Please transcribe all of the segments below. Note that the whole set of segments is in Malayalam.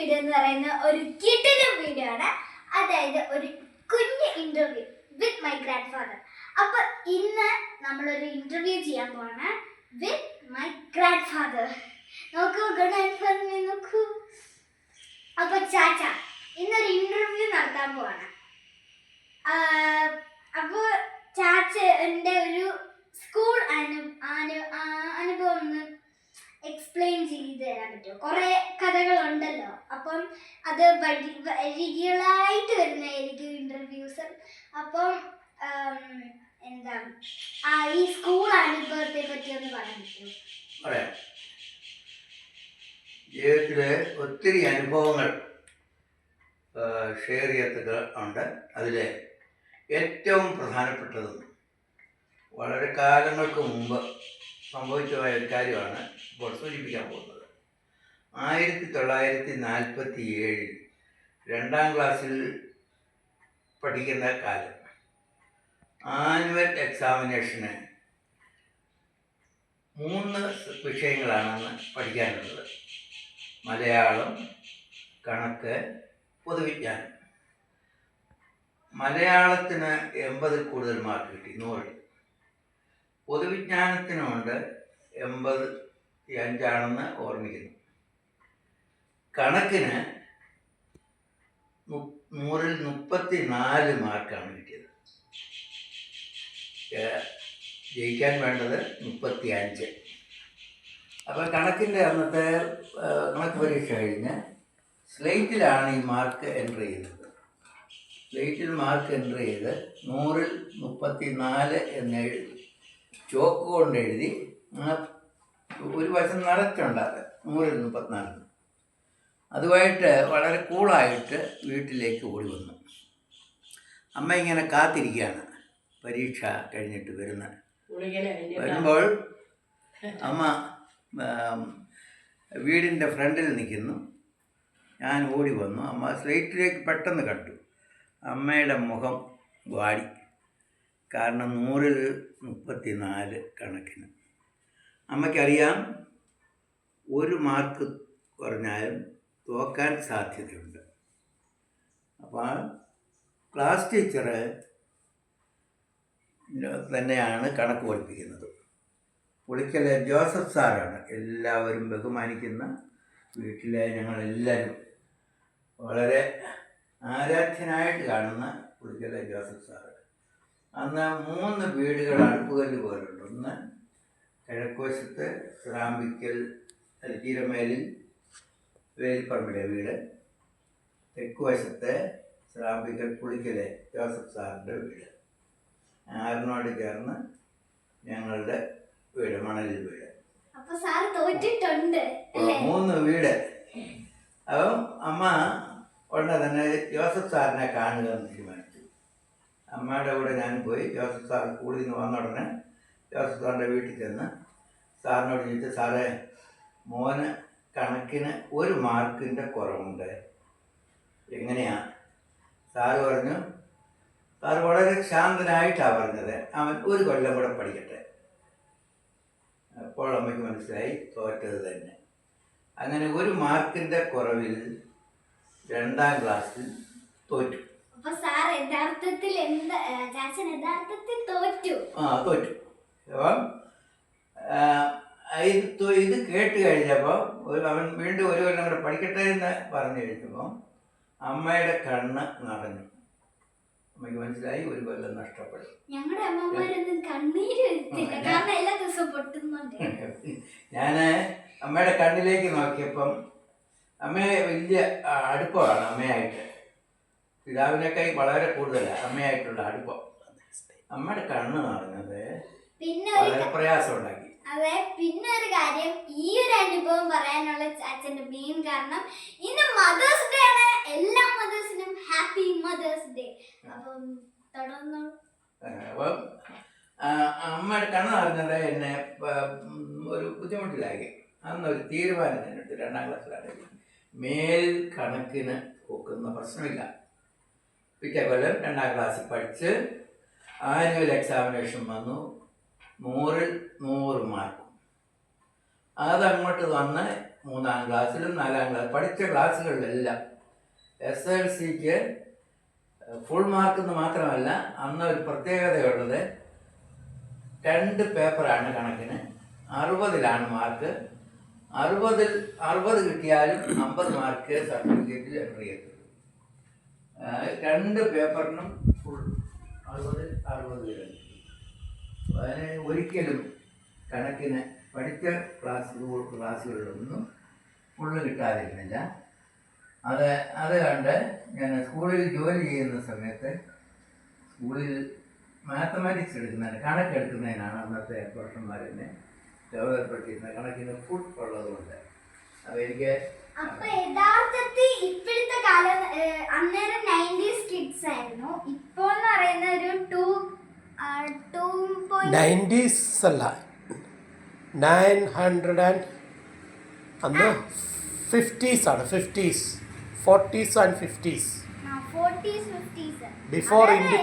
വീഡിയോ എന്ന് പറയുന്ന ഒരു കിടിലം വീഡിയോ ആണ്. അതായത് ഒരു കുഞ്ഞ് interview with my grandfather അപ്പൊ ഇന്ന് നമ്മളൊരു ഇന്റർവ്യൂ ചെയ്യാൻ പോവാണ് വിത്ത് മൈ ഗ്രാൻഡ് ഫാദർ നോക്കൂ ഗ്രാൻഡ് ഫാദറിനെ നോക്കൂ. അപ്പൊ ചാച്ച ഇന്നൊരു ഇന്റർവ്യൂ നടത്താൻ പോവാണ് ആഹ് അപ്പൊ ചാച്ചന്റെ ഒരു സ്കൂൾ അനു അനു ആ- അനുഭവം ഒന്ന് എക്സ്പ്ലെയിൻ ചെയ്ത് തരാൻ പറ്റുമോ കുറെ കഥകളുണ്ടല്ലോ അപ്പം അത് വഴി വരികളായിട്ട് വരുന്നതായിരിക്കും ഇന്റർവ്യൂസ് അപ്പം എന്താ ആ ഈ സ്കൂൾ അനുഭവത്തെ പറ്റി ഒന്ന് പറയാൻ പറ്റുമോ പറയാം. ജീവിതത്തിൽ ഒത്തിരി അനുഭവങ്ങൾ ഷെയർ ചെയ്യത്തുക ഉണ്ട്. അതിൽ ഏറ്റവും പ്രധാനപ്പെട്ടതും വളരെ കാലങ്ങൾക്ക് മുമ്പ് സംഭവിച്ചതായ ഒരു കാര്യമാണ് ഇപ്പോൾ സൂചിപ്പിക്കാൻ പോകുന്നത്. ആയിരത്തി തൊള്ളായിരത്തി നാൽപ്പത്തി ഏഴിൽ രണ്ടാം ക്ലാസ്സിൽ പഠിക്കുന്ന കാലം. ആനുവൽ എക്സാമിനേഷന് മൂന്ന് വിഷയങ്ങളാണെന്ന് പഠിക്കാനുള്ളത്. മലയാളം കണക്ക് പൊതുവിജ്ഞാനം. മലയാളത്തിന് എൺപതിൽ കൂടുതൽ മാർക്ക് കിട്ടി നൂറ്. പൊതുവിജ്ഞാനത്തിനുണ്ട് എൺപത് അഞ്ചാണെന്ന് ഓർമ്മിക്കുന്നു. കണക്കിന് നൂറിൽ മുപ്പത്തി നാല് മാർക്കാണ് കിട്ടിയത്. ജയിക്കാൻ വേണ്ടത് മുപ്പത്തി അഞ്ച് അപ്പോൾ കണക്കിന്റെ അന്നത്തെ കണക്ക് പരീക്ഷ കഴിഞ്ഞ് സ്ലേറ്റിലാണ് ഈ മാർക്ക് എന്റർ ചെയ്തത്. സ്ലേറ്റിൽ മാർക്ക് എന്റർ ചെയ്ത് നൂറിൽ മുപ്പത്തി നാല് എന്ന് എഴുതി ചോക്ക് കൊണ്ട് എഴുതി ഒരു വശം അത് നൂറിൽ മുപ്പത്തിനാല്. അതുമായിട്ട് വളരെ കൂളായിട്ട് വീട്ടിലേക്ക് ഓടി വന്നു. അമ്മ ഇങ്ങനെ കാത്തിരിക്കുകയാണ്. പരീക്ഷ കഴിഞ്ഞിട്ട് വരുന്ന വരുമ്പോൾ അമ്മ വീടിന്റെ ഫ്രണ്ടിൽ നിൽക്കുന്നു. ഞാൻ ഓടി വന്നു. അമ്മ സ്ലേറ്റിലേക്ക് പെട്ടെന്ന് കണ്ടു. അമ്മയുടെ മുഖം വാടി. കാരണം നൂറിൽ മുപ്പത്തി നാല് കണക്കിന്. അമ്മയ്ക്കറിയാം ഒരു മാർക്ക് കുറഞ്ഞാലും തോക്കാൻ സാധ്യതയുണ്ട്. അപ്പോൾ ക്ലാസ് ടീച്ചറ് തന്നെയാണ് കണക്ക് പഠിപ്പിക്കുന്നത്. പുളിക്കലെ ജോസഫ് സാറാണ് എല്ലാവരും ബഹുമാനിക്കുന്ന വീട്ടിലെ ഞങ്ങളെല്ലാവരും വളരെ ആരാധ്യനായിട്ട് കാണുന്ന പുളിക്കലെ ജോസഫ് സാറ്. അന്ന് മൂന്ന് വീടുകൾ അടുപ്പുകല്ല് പോലുണ്ട്. ഒന്ന് കിഴക്കുവശത്ത് ശ്രാമ്പിക്കൽ അൽക്കീരമേലിൽ വേലിപ്പറമ്പിലെ വീട്. തെക്കുവശത്തെ ശ്രാമ്പിക്കൽ പുളിക്കലെ ജോസഫ് സാറിന്റെ വീട്. ആറിനോട് ചേർന്ന് ഞങ്ങളുടെ വീട് മണലിൽ വീട്. അപ്പൊ സാറ് തോറ്റിട്ടുണ്ട് മൂന്ന് വീട്. അപ്പം അമ്മ ഉടനെ തന്നെ ജോസഫ് സാറിനെ കാണുക എന്ന് തീരുമാനിച്ചു. അമ്മയുടെ കൂടെ ഞാൻ പോയി ജോസഫ് സാർ സ്കൂളിൽ നിന്ന് വന്ന ഉടനെ ജോസഫ് സാറിന്റെ വീട്ടിൽ ചെന്ന് സാറിനോട് ചോദിച്ചു സാറേ മോന് കണക്കിന് ഒരു മാർക്കിന്റെ കുറവുണ്ട്. എങ്ങനെയാണ് സാറ് പറഞ്ഞു സാറ് വളരെ ശാന്തനായിട്ടാണ് പറഞ്ഞത്. അവൻ ഒരു കൊല്ലം കൂടെ പഠിക്കട്ടെ. അപ്പോൾ അമ്മയ്ക്ക് മനസ്സിലായി തോറ്റത് തന്നെ. അങ്ങനെ ഒരു മാർക്കിന്റെ കുറവിൽ രണ്ടാം ക്ലാസ്സിൽ തോറ്റു. അപ്പൊ സാർ യഥാർത്ഥത്തിൽ എന്താ യഥാർത്ഥത്തിൽ തോറ്റു? ആ തോറ്റു. അപ്പം ഇത് ഇത് കേട്ട് കഴിഞ്ഞപ്പോൾ ഒരു അവൻ വീണ്ടും ഒരു കൊല്ലം കൂടെ പഠിക്കട്ടെ എന്ന് പറഞ്ഞു കഴിഞ്ഞപ്പോൾ അമ്മയുടെ കണ്ണ് നിറഞ്ഞു. അമ്മയ്ക്ക് മനസ്സിലായി ഒരു കൊല്ലം നഷ്ടപ്പെടും ഞങ്ങളുടെ അമ്മമാരൊന്നും കണ്ണീര് കാരണം എല്ലാ ദിവസവും പൊട്ടുന്നുണ്ട്. ഞാൻ അമ്മയുടെ കണ്ണിലേക്ക് നോക്കിയപ്പം അമ്മയെ വലിയ അടുപ്പമാണ് അമ്മയായിട്ട്. പിതാവിനേക്കായി വളരെ കൂടുതലാണ് അമ്മയായിട്ടുള്ള അടുപ്പം. അമ്മയുടെ കണ്ണ് നിറഞ്ഞത് പിന്നെ പ്രയാസം ഉണ്ടാക്കി അതെ പിന്നെ ഒരു കാര്യം ഈ ഒരു അനുഭവം പറയാനുള്ള അച്ഛന്റെ മെയിൻ കാരണം ഇന്ന് മദേഴ്സ് ഡേ ആണ്. എല്ലാ മദേഴ്സിനും ഹാപ്പി മദേഴ്സ് ഡേ അപ്പം തുടർന്നു? അമ്മ കണ്ണ് നിറഞ്ഞത് എന്നെ ഒരു ബുദ്ധിമുട്ടിലാക്കി. അന്ന് ഒരു തീരുമാനം എടുത്തു രണ്ടാം ക്ലാസ്സിലാണെങ്കിൽ മേൽ കണക്കിന് പോക്കുന്ന പ്രശ്നമില്ല. പിറ്റേ കൊല്ലം രണ്ടാം ക്ലാസ്സിൽ പഠിച്ച് ആനുവൽ എക്സാമിനേഷൻ വന്നു. നൂറിൽ നൂറ് മാർക്ക്. അതങ്ങോട്ട് വന്ന് മൂന്നാം ക്ലാസ്സിലും നാലാം ക്ലാസ് പഠിച്ച ക്ലാസ്സുകളിലെല്ലാം എസ് എൽ സിക്ക് ഫുൾ മാർക്ക് എന്ന് മാത്രമല്ല അന്ന് ഒരു പ്രത്യേകതയുള്ളത് രണ്ട് പേപ്പറാണ് കണക്കിന്. അറുപതിലാണ് മാർക്ക് അറുപതിൽ അറുപത് കിട്ടിയാലും അമ്പത് മാർക്ക് സർട്ടിഫിക്കറ്റിൽ എൻട്രി ചെയ്യും രണ്ട് പേപ്പറിനും ഫുൾ അറുപത് അറുപത് കിട്ടി. അതിന് ഒരിക്കലും കണക്കിന് പഠിച്ച ക്ലാസ് ക്ലാസ്സുകളിലൊന്നും ഫുള്ള് കിട്ടാതിരുന്നില്ല. അത് അത് കണ്ട് ഞാൻ സ്കൂളിൽ ജോലി ചെയ്യുന്ന സമയത്ത് സ്കൂളിൽ മാത്തമാറ്റിക്സ് എടുക്കുന്നതിന് കണക്കെടുക്കുന്നതിനാണ് അന്നത്തെ പുരുഷന്മാരെന്നെ ചുമതലപ്പെട്ടിരുന്നത് കണക്കിന് ഫുൾ ഉള്ളതുകൊണ്ട്. അപ്പോൾ എനിക്ക് യഥാർത്ഥത്തിൽ ഇപ്പോഴത്തെ കാലം അന്നേരം നയന്റീസ് കിഡ്സ് ആയിരുന്നു. ഇപ്പോൾ എന്ന് പറയുന്ന ഒരു ടു നയന്റീസ് അല്ല നയൻ ഹൺഡ്രഡ് ആൻഡ് അന്ന് ഫിഫ്റ്റീസ്. ആണ് fifties. Forties and fifties before India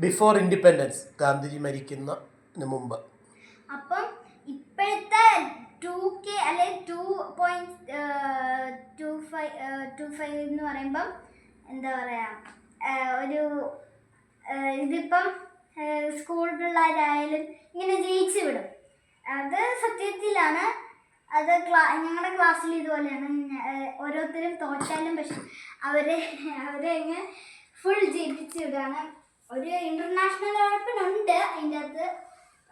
before independence Gandhiji മരിക്കുന്നതിന് മുമ്പ്. അപ്പം ഇപ്പോഴത്തെ ടു കെ അല്ലെ ടു പോയിന്റ് ടു ഫൈവ് എന്ന് പറയുമ്പം എന്താ പറയുക ഒരു ഇതിപ്പം സ്കൂൾ പിള്ളേരായാലും ഇങ്ങനെ ജയിച്ചു വിടും. അത് സത്യത്തിലാണ്. അത് ക്ലാ ഞങ്ങളുടെ ക്ലാസ്സിൽ ഇതുപോലെയാണ്. ഓരോരുത്തരും തോറ്റാലും പക്ഷെ അവരെ അവരെ അങ്ങ് ഫുൾ ജയിപ്പിച്ച് വിടുകയാണ് ഒരു ഇന്റർനാഷണൽ ഉറപ്പിനുണ്ട് അതിന്റെ അകത്ത്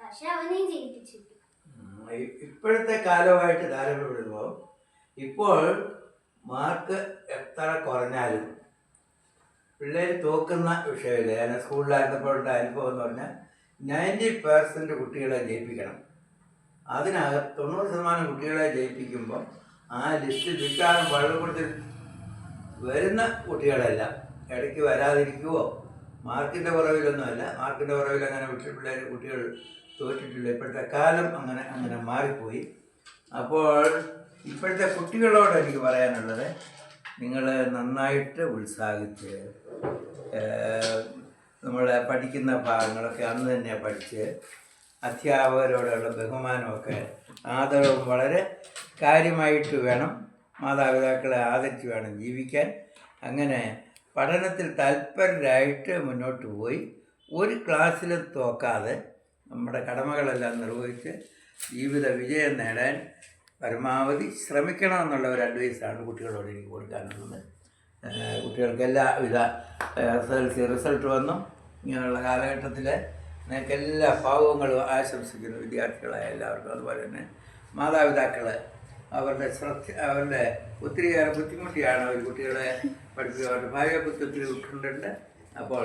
പക്ഷെ അവനെയും ജയിപ്പിച്ചു ഇപ്പോഴത്തെ കാലമായിട്ട് താരതമ്യപ്പെടുമ്പോൾ ഇപ്പോൾ മാർക്ക് എത്ര കുറഞ്ഞാലും പിള്ളേർ തോക്കുന്ന വിഷയമില്ല. ഞാൻ സ്കൂളിലായിരുന്നപ്പോഴുള്ള അനുഭവം എന്ന് പറഞ്ഞാൽ നയന്റി പേഴ്സന്റ് കുട്ടികളെ ജയിപ്പിക്കണം. അതിനകത്ത് തൊണ്ണൂറ് ശതമാനം കുട്ടികളെ ജയിപ്പിക്കുമ്പോൾ ആ ലിസ്റ്റ് മിക്കവാറും പള്ളിക്കൂടത്തിൽ വരുന്ന കുട്ടികളല്ല. ഇടയ്ക്ക് വരാതിരിക്കുവോ? മാർക്കിന്റെ കുറവിലൊന്നുമല്ല മാർക്കിന്റെ കുറവിൽ അങ്ങനെ വിട്ട് പിള്ളേർ കുട്ടികൾ തോറ്റിട്ടില്ല. ഇപ്പോഴത്തെ കാലം അങ്ങനെ അങ്ങനെ മാറിപ്പോയി. അപ്പോൾ ഇപ്പോഴത്തെ കുട്ടികളോട് എനിക്ക് പറയാനുള്ളത് നിങ്ങൾ നന്നായിട്ട് ഉത്സാഹിച്ച് നമ്മൾ പഠിക്കുന്ന ഭാഗങ്ങളൊക്കെ അന്ന് തന്നെ പഠിച്ച് അധ്യാപകരോടുള്ള ബഹുമാനമൊക്കെ ആദരവും വളരെ കാര്യമായിട്ട് വേണം. മാതാപിതാക്കളെ ആദരിച്ച് വേണം ജീവിക്കാൻ. അങ്ങനെ പഠനത്തിൽ തൽപരരായിട്ട് മുന്നോട്ട് പോയി. ഒരു ക്ലാസ്സിൽ തോക്കാതെ നമ്മുടെ കടമകളെല്ലാം നിർവഹിച്ച് ജീവിത വിജയം നേടാൻ പരമാവധി ശ്രമിക്കണം എന്നുള്ള ഒരു അഡ്വൈസാണ് കുട്ടികളോട് എനിക്ക് കൊടുക്കാനുള്ളത്. കുട്ടികൾക്ക് എല്ലാവിധ സി റിസൾട്ട് വന്നു. ഇങ്ങനെയുള്ള കാലഘട്ടത്തിൽ നിങ്ങൾക്ക് എല്ലാ ഭാവങ്ങളും ആശംസിക്കുന്നു വിദ്യാർത്ഥികളായ എല്ലാവർക്കും. അതുപോലെ തന്നെ മാതാപിതാക്കൾ അവരുടെ ശ്രദ്ധ അവരുടെ ഒത്തിരിയേറെ ബുദ്ധിമുട്ടിയാണ് അവർ കുട്ടികളെ പഠിപ്പിക്കുക. അവരുടെ ഭാവിയെ കുറിച്ച് ഒത്തിരി ബുദ്ധിമുട്ടുണ്ട് അപ്പോൾ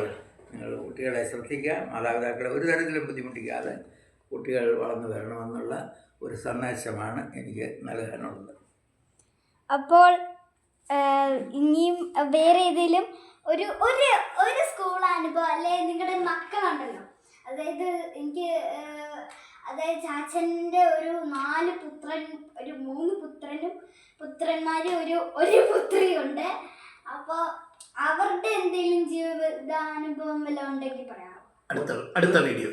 നിങ്ങൾ കുട്ടികളെ ശ്രദ്ധിക്കുക മാതാപിതാക്കളെ ഒരു തരത്തിലും ബുദ്ധിമുട്ടിക്കാതെ കുട്ടികൾ വളർന്നു വരണമെന്നുള്ള ഒരു സന്ദേശമാണ് എനിക്ക് നൽകാനുള്ളത്. അപ്പോൾ ഇനിയും വേറെ ഏതെങ്കിലും ഒരു ഒരു ഒരു സ്കൂൾ അനുഭവം അല്ലെ? നിങ്ങളുടെ മക്കളുണ്ടല്ലോ. അതായത് എനിക്ക് അതായത് ചാച്ചന്റെ ഒരു നാല് പുത്രൻ ഒരു മൂന്ന് പുത്രനും പുത്രന്മാരും ഒരു ഒരു പുത്രിയുണ്ട് അപ്പോൾ അവരുടെ എന്തെങ്കിലും ജീവിതാനുഭവം വല്ലതും ഉണ്ടെങ്കിൽ പറയാം അടുത്ത അടുത്ത വീഡിയോ.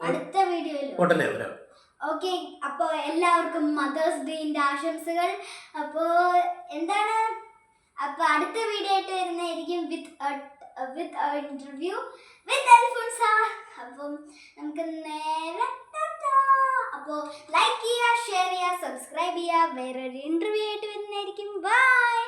അടുത്ത വീഡിയോയിൽ ഉടനെ വരാം. ഓക്കെ അപ്പോൾ എല്ലാവർക്കും മദേഴ്സ് ഡേന്റെ ആശംസകൾ. അപ്പോൾ എന്താണ്? അപ്പോൾ അടുത്ത വീഡിയോ ആയിട്ട് വരുന്നതായിരിക്കും വിത്ത് വിത്ത് ഇന്റർവ്യൂ വിത്ത് അൽഫോൺസ. അപ്പം നമുക്ക് നേരെ അപ്പോൾ ലൈക്ക് ചെയ്യുക ഷെയർ ചെയ്യുക സബ്സ്ക്രൈബ് ചെയ്യുക. വേറൊരു ഇന്റർവ്യൂ ആയിട്ട് വരുന്നതായിരിക്കും. ബൈ